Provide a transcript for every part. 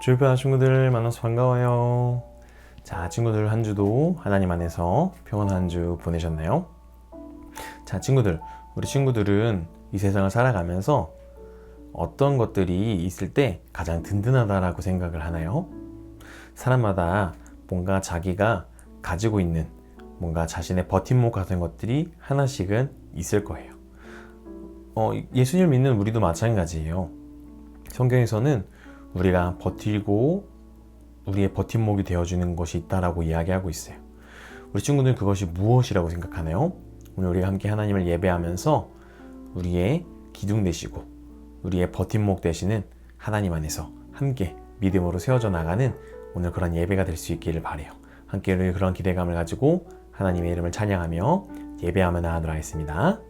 주일파 친구들 만나서 반가워요. 자, 친구들 한 주도 하나님 안에서 평안한 한주 보내셨나요? 자, 친구들, 우리 친구들은 이 세상을 살아가면서 어떤 것들이 있을 때 가장 든든하다라고 생각을 하나요? 사람마다 뭔가 자기가 가지고 있는 뭔가 자신의 버팀목 같은 것들이 하나씩은 있을 거예요. 어, 예수님을 믿는 우리도 마찬가지예요. 성경에서는 우리가 버티고 우리의 버팀목이 되어주는 것이 있다라고 이야기하고 있어요. 우리 친구들은 그것이 무엇이라고 생각하나요? 오늘 우리가 함께 하나님을 예배하면서 우리의 기둥 되시고 우리의 버팀목 되시는 하나님 안에서 함께 믿음으로 세워져 나가는 오늘 그런 예배가 될 수 있기를 바래요. 함께 그런 기대감을 가지고 하나님의 이름을 찬양하며 예배하며 나가도록 하겠습니다.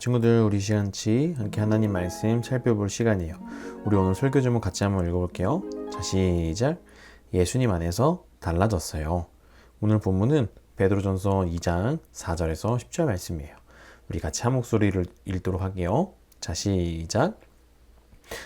친구들 우리 시간치 함께 하나님 말씀 살펴볼 시간이에요. 우리 오늘 설교 제목 같이 한번 읽어볼게요. 자, 시작. 예수님 안에서 달라졌어요. 오늘 본문은 베드로전서 2장 4절에서 10절 말씀이에요. 우리 같이 한 목소리를 읽도록 할게요. 자, 시작.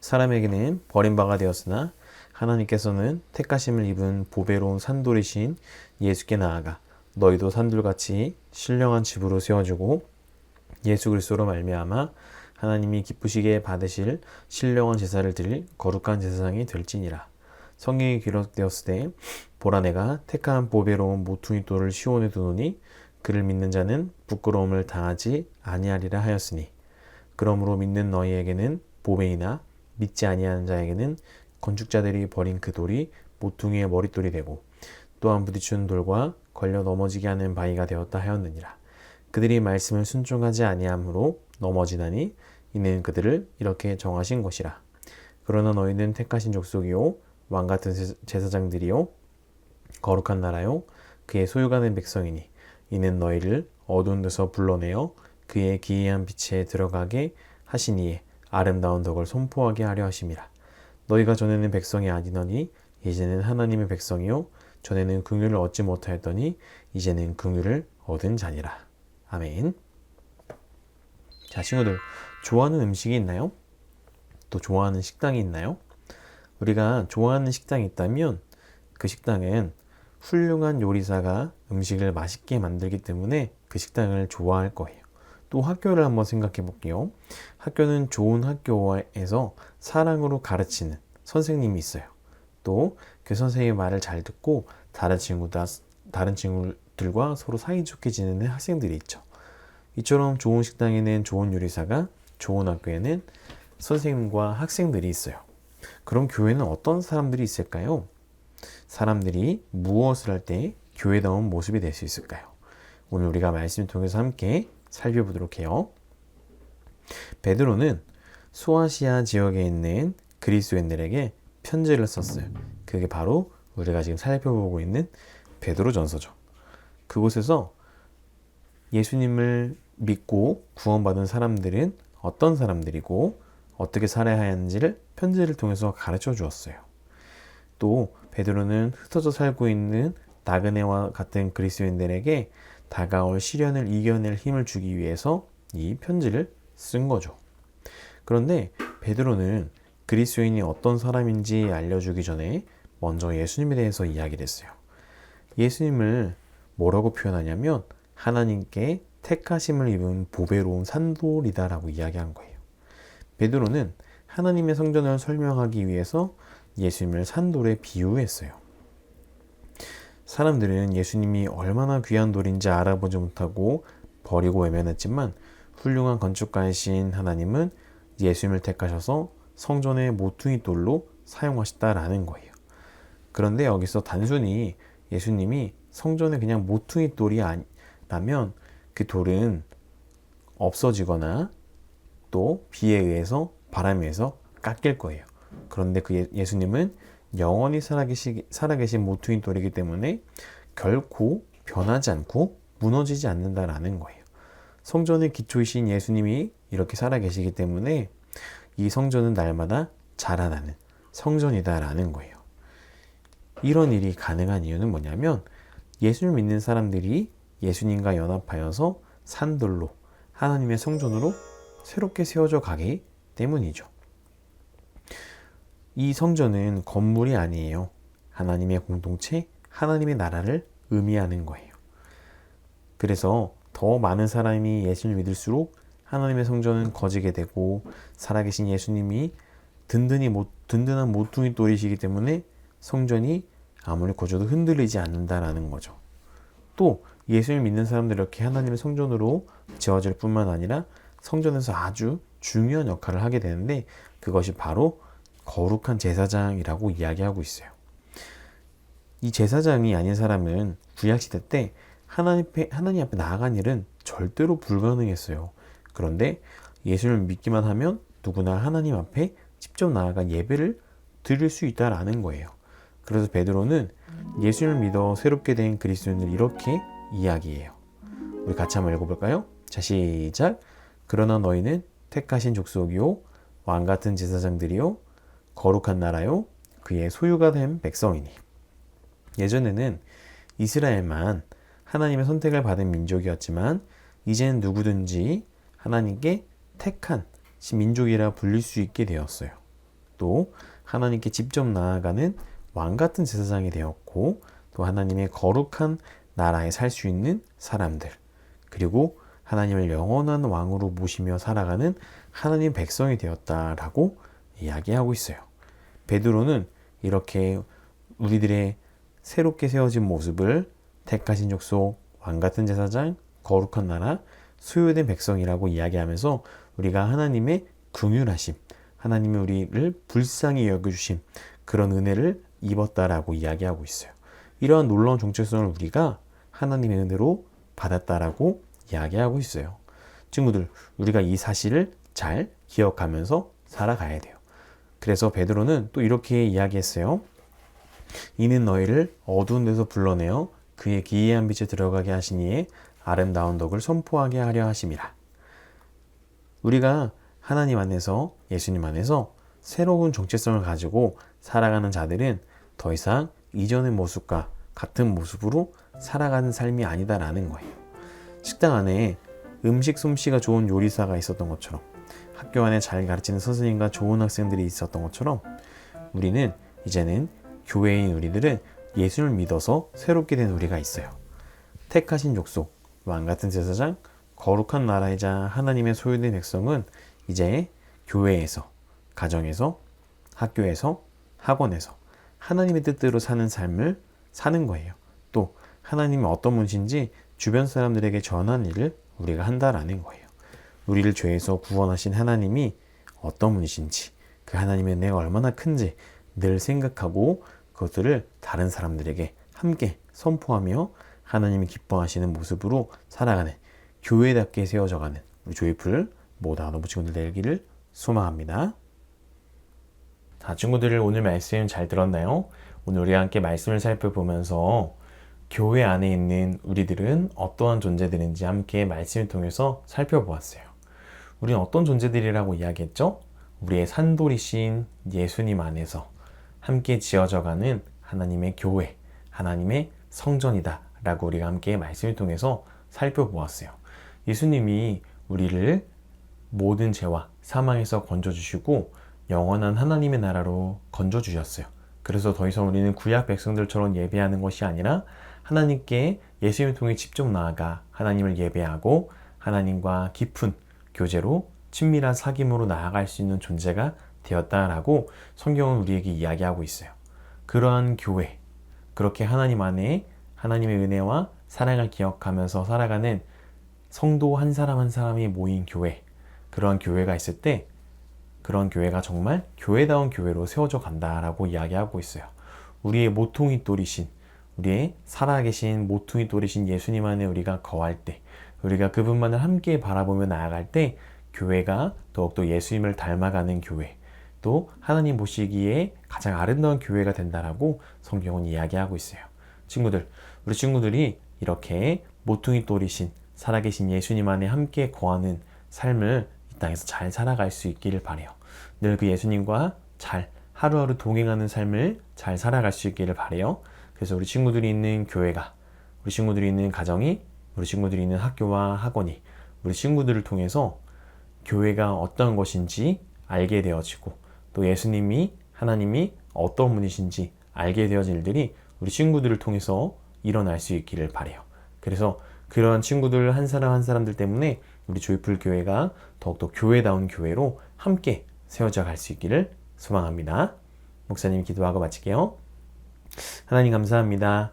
사람에게는 버림바가 되었으나 하나님께서는 택하심을 입은 보배로운 산돌이신 예수께 나아가 너희도 산돌같이 신령한 집으로 세워주고 예수 그리스도로 말미암아 하나님이 기쁘시게 받으실 신령한 제사를 드릴 거룩한 제사장이 될지니라. 성경이 기록되었을 때 보라 내가 택한 보배로운 모퉁이 돌을 시온에 두노니 그를 믿는 자는 부끄러움을 당하지 아니하리라 하였으니 그러므로 믿는 너희에게는 보배이나 믿지 아니하는 자에게는 건축자들이 버린 그 돌이 모퉁이의 머릿돌이 되고 또한 부딪히는 돌과 걸려 넘어지게 하는 바위가 되었다 하였느니라. 그들이 말씀을 순종하지 아니함으로 넘어지나니 이는 그들을 이렇게 정하신 것이라. 그러나 너희는 택하신 족속이요 왕 같은 제사장들이요 거룩한 나라요 그의 소유가 된 백성이니 이는 너희를 어두운 데서 불러내어 그의 기이한 빛에 들어가게 하시니에 아름다운 덕을 선포하게 하려 하심이라. 너희가 전에는 백성이 아니더니 이제는 하나님의 백성이요 전에는 긍휼을 얻지 못하였더니 이제는 긍휼을 얻은 자니라. 아멘. 자, 친구들 좋아하는 음식이 있나요? 또 좋아하는 식당이 있나요? 우리가 좋아하는 식당이 있다면 그 식당은 훌륭한 요리사가 음식을 맛있게 만들기 때문에 그 식당을 좋아할 거예요. 또 학교를 한번 생각해 볼게요. 학교는 좋은 학교에서 사랑으로 가르치는 선생님이 있어요. 또 그 선생님의 말을 잘 듣고 다른 친구다 다른 친구 들과 서로 사이좋게 지내는 학생들이 있죠. 이처럼 좋은 식당에는 좋은 요리사가, 좋은 학교에는 선생님과 학생들이 있어요. 그럼 교회는 어떤 사람들이 있을까요? 사람들이 무엇을 할 때 교회다운 모습이 될 수 있을까요? 오늘 우리가 말씀을 통해서 함께 살펴보도록 해요. 베드로는 소아시아 지역에 있는 그리스도인들에게 편지를 썼어요. 그게 바로 우리가 지금 살펴보고 있는 베드로전서죠. 그곳에서 예수님을 믿고 구원받은 사람들은 어떤 사람들이고 어떻게 살아야 하는지를 편지를 통해서 가르쳐 주었어요. 또 베드로는 흩어져 살고 있는 나그네와 같은 그리스도인들에게 다가올 시련을 이겨낼 힘을 주기 위해서 이 편지를 쓴 거죠. 그런데 베드로는 그리스도인이 어떤 사람인지 알려주기 전에 먼저 예수님에 대해서 이야기를 했어요. 예수님을 뭐라고 표현하냐면 하나님께 택하심을 입은 보배로운 산돌이다라고 이야기한 거예요. 베드로는 하나님의 성전을 설명하기 위해서 예수님을 산돌에 비유했어요. 사람들은 예수님이 얼마나 귀한 돌인지 알아보지 못하고 버리고 외면했지만 훌륭한 건축가이신 하나님은 예수님을 택하셔서 성전의 모퉁이 돌로 사용하셨다라는 거예요. 그런데 여기서 단순히 예수님이 성전에 그냥 모퉁이 돌이 아니라면 그 돌은 없어지거나 또 비에 의해서 바람에 의해서 깎일 거예요. 그런데 그 예- 예수님은 영원히 살아계시, 살아계신 모퉁이 돌이기 때문에 결코 변하지 않고 무너지지 않는다라는 거예요. 성전의 기초이신 예수님이 이렇게 살아계시기 때문에 이 성전은 날마다 자라나는 성전이다라는 거예요. 이런 일이 가능한 이유는 뭐냐면 예수를 믿는 사람들이 예수님과 연합하여서 산돌로 하나님의 성전으로 새롭게 세워져 가기 때문이죠. 이 성전은 건물이 아니에요. 하나님의 공동체, 하나님의 나라를 의미하는 거예요. 그래서 더 많은 사람이 예수를 믿을수록 하나님의 성전은 거지게 되고 살아계신 예수님이 든든히 못, 든든한 모퉁이 돌이시기 때문에 성전이 아무리 거져도 흔들리지 않는다라는 거죠. 또 예수를 믿는 사람들 이렇게 하나님의 성전으로 지어질 뿐만 아니라 성전에서 아주 중요한 역할을 하게 되는데 그것이 바로 거룩한 제사장이라고 이야기하고 있어요. 이 제사장이 아닌 사람은 구약시대 때 하나님 앞에, 하나님 앞에 나아간 일은 절대로 불가능했어요. 그런데 예수를 믿기만 하면 누구나 하나님 앞에 직접 나아가 예배를 드릴 수 있다라는 거예요. 그래서 베드로는 예수를 믿어 새롭게 된 그리스도인을 이렇게 이야기해요. 우리 같이 한번 읽어볼까요? 자, 시작. 그러나 너희는 택하신 족속이요 왕 같은 제사장들이요 거룩한 나라요 그의 소유가 된 백성이니 예전에는 이스라엘만 하나님의 선택을 받은 민족이었지만 이제는 누구든지 하나님께 택한 민족이라 불릴 수 있게 되었어요. 또 하나님께 직접 나아가는 왕 같은 제사장이 되었고 또 하나님의 거룩한 나라에 살 수 있는 사람들 그리고 하나님을 영원한 왕으로 모시며 살아가는 하나님 백성이 되었다라고 이야기하고 있어요. 베드로는 이렇게 우리들의 새롭게 세워진 모습을 택하신 족속, 왕 같은 제사장, 거룩한 나라, 소유된 백성이라고 이야기하면서 우리가 하나님의 긍휼하심, 하나님이 우리를 불쌍히 여겨주심 그런 은혜를 입었다라고 이야기하고 있어요. 이러한 놀라운 정체성을 우리가 하나님의 은혜로 받았다라고 이야기하고 있어요. 친구들, 우리가 이 사실을 잘 기억하면서 살아가야 돼요. 그래서 베드로는 또 이렇게 이야기했어요. 이는 너희를 어두운 데서 불러내어 그의 기이한 빛에 들어가게 하시니에 아름다운 덕을 선포하게 하려 하심이라. 우리가 하나님 안에서 예수님 안에서 새로운 정체성을 가지고 살아가는 자들은 더 이상 이전의 모습과 같은 모습으로 살아가는 삶이 아니다라는 거예요. 식당 안에 음식 솜씨가 좋은 요리사가 있었던 것처럼 학교 안에 잘 가르치는 선생님과 좋은 학생들이 있었던 것처럼 우리는 이제는 교회인 우리들은 예수를 믿어서 새롭게 된 우리가 있어요. 택하신 족속, 왕 같은 제사장, 거룩한 나라이자 하나님의 소유된 백성은 이제 교회에서, 가정에서, 학교에서, 학원에서 하나님의 뜻대로 사는 삶을 사는 거예요. 또 하나님이 어떤 분이신지 주변 사람들에게 전하는 일을 우리가 한다라는 거예요. 우리를 죄에서 구원하신 하나님이 어떤 분이신지 그 하나님의 은혜가 얼마나 큰지 늘 생각하고 그것들을 다른 사람들에게 함께 선포하며 하나님이 기뻐하시는 모습으로 살아가는 교회답게 세워져가는 우리 조이풀 모두 아노부 친구들 되기를 소망합니다. 자, 친구들 오늘 말씀 잘 들었나요? 오늘 우리가 함께 말씀을 살펴보면서 교회 안에 있는 우리들은 어떠한 존재들인지 함께 말씀을 통해서 살펴보았어요. 우리는 어떤 존재들이라고 이야기했죠? 우리의 산돌이신 예수님 안에서 함께 지어져가는 하나님의 교회, 하나님의 성전이다 라고 우리가 함께 말씀을 통해서 살펴보았어요. 예수님이 우리를 모든 죄와 사망에서 건져주시고 영원한 하나님의 나라로 건져주셨어요. 그래서 더 이상 우리는 구약 백성들처럼 예배하는 것이 아니라 하나님께 예수님을 통해 직접 나아가 하나님을 예배하고 하나님과 깊은 교제로 친밀한 사귐으로 나아갈 수 있는 존재가 되었다라고 성경은 우리에게 이야기하고 있어요. 그러한 교회, 그렇게 하나님 안에 하나님의 은혜와 사랑을 기억하면서 살아가는 성도 한 사람 한 사람이 모인 교회, 그러한 교회가 있을 때 그런 교회가 정말 교회다운 교회로 세워져 간다라고 이야기하고 있어요. 우리의 모퉁이 돌이신, 우리의 살아계신 모퉁이 돌이신 예수님 안에 우리가 거할 때, 우리가 그분만을 함께 바라보며 나아갈 때, 교회가 더욱더 예수님을 닮아가는 교회, 또 하나님 보시기에 가장 아름다운 교회가 된다라고 성경은 이야기하고 있어요. 친구들, 우리 친구들이 이렇게 모퉁이 돌이신 살아계신 예수님 안에 함께 거하는 삶을 이 땅에서 잘 살아갈 수 있기를 바래요. 늘 그 예수님과 잘 하루하루 동행하는 삶을 잘 살아갈 수 있기를 바래요. 그래서 우리 친구들이 있는 교회가, 우리 친구들이 있는 가정이, 우리 친구들이 있는 학교와 학원이 우리 친구들을 통해서 교회가 어떤 것인지 알게 되어지고 또 예수님이 하나님이 어떤 분이신지 알게 되어질 일들이 우리 친구들을 통해서 일어날 수 있기를 바래요. 그래서 그러한 친구들 한 사람 한 사람들 때문에 우리 조이풀 교회가 더욱더 교회다운 교회로 함께 세워져 갈 수 있기를 소망합니다. 목사님 기도하고 마칠게요. 하나님 감사합니다.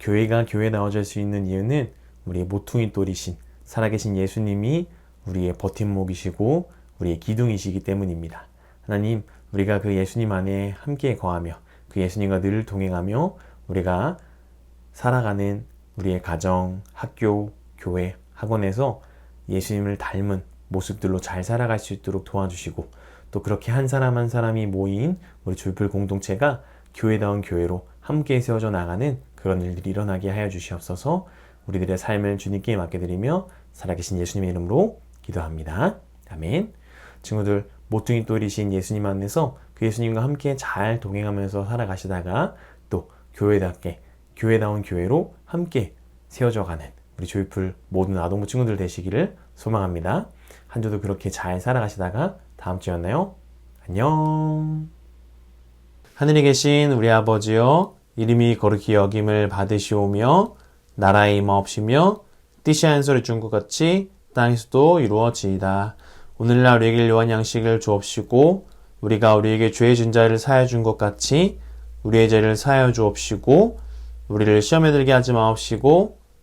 교회가 교회다워질 수 있는 이유는 우리의 모퉁이 돌이신 살아계신 예수님이 우리의 버팀목이시고 우리의 기둥이시기 때문입니다. 하나님, 우리가 그 예수님 안에 함께 거하며 그 예수님과 늘 동행하며 우리가 살아가는 우리의 가정, 학교, 교회, 학원에서 예수님을 닮은 모습들로 잘 살아갈 수 있도록 도와주시고 또 그렇게 한 사람 한 사람이 모인 우리 조이풀 공동체가 교회다운 교회로 함께 세워져 나가는 그런 일들이 일어나게 하여 주시옵소서 우리들의 삶을 주님께 맡겨드리며 살아계신 예수님의 이름으로 기도합니다. 아멘. 친구들, 모퉁이 돌이신 예수님 안에서 그 예수님과 함께 잘 동행하면서 살아가시다가 또 교회답게, 교회다운 교회로 함께 세워져 가는 우리 조이풀 모든 아동부 친구들 되시기를 소망합니다. 한 주도 그렇게 잘 살아가시다가 다음 주에 만나요. 안녕. 하늘에 계신 우리 아버지여, 이름이 거룩히 여김을 받으시오며, 나라의 임하옵시며, 뜻이 한 소리 준것 같이 땅에서도 이루어지이다. 오늘날 우리에게 요한 양식을 주옵시고, 우리가 우리에게 죄의 진 자를 사하여 준 것 같이 우리의 죄를 사하여 주옵시고, 우리를 시험에 들게 하지 마옵시고,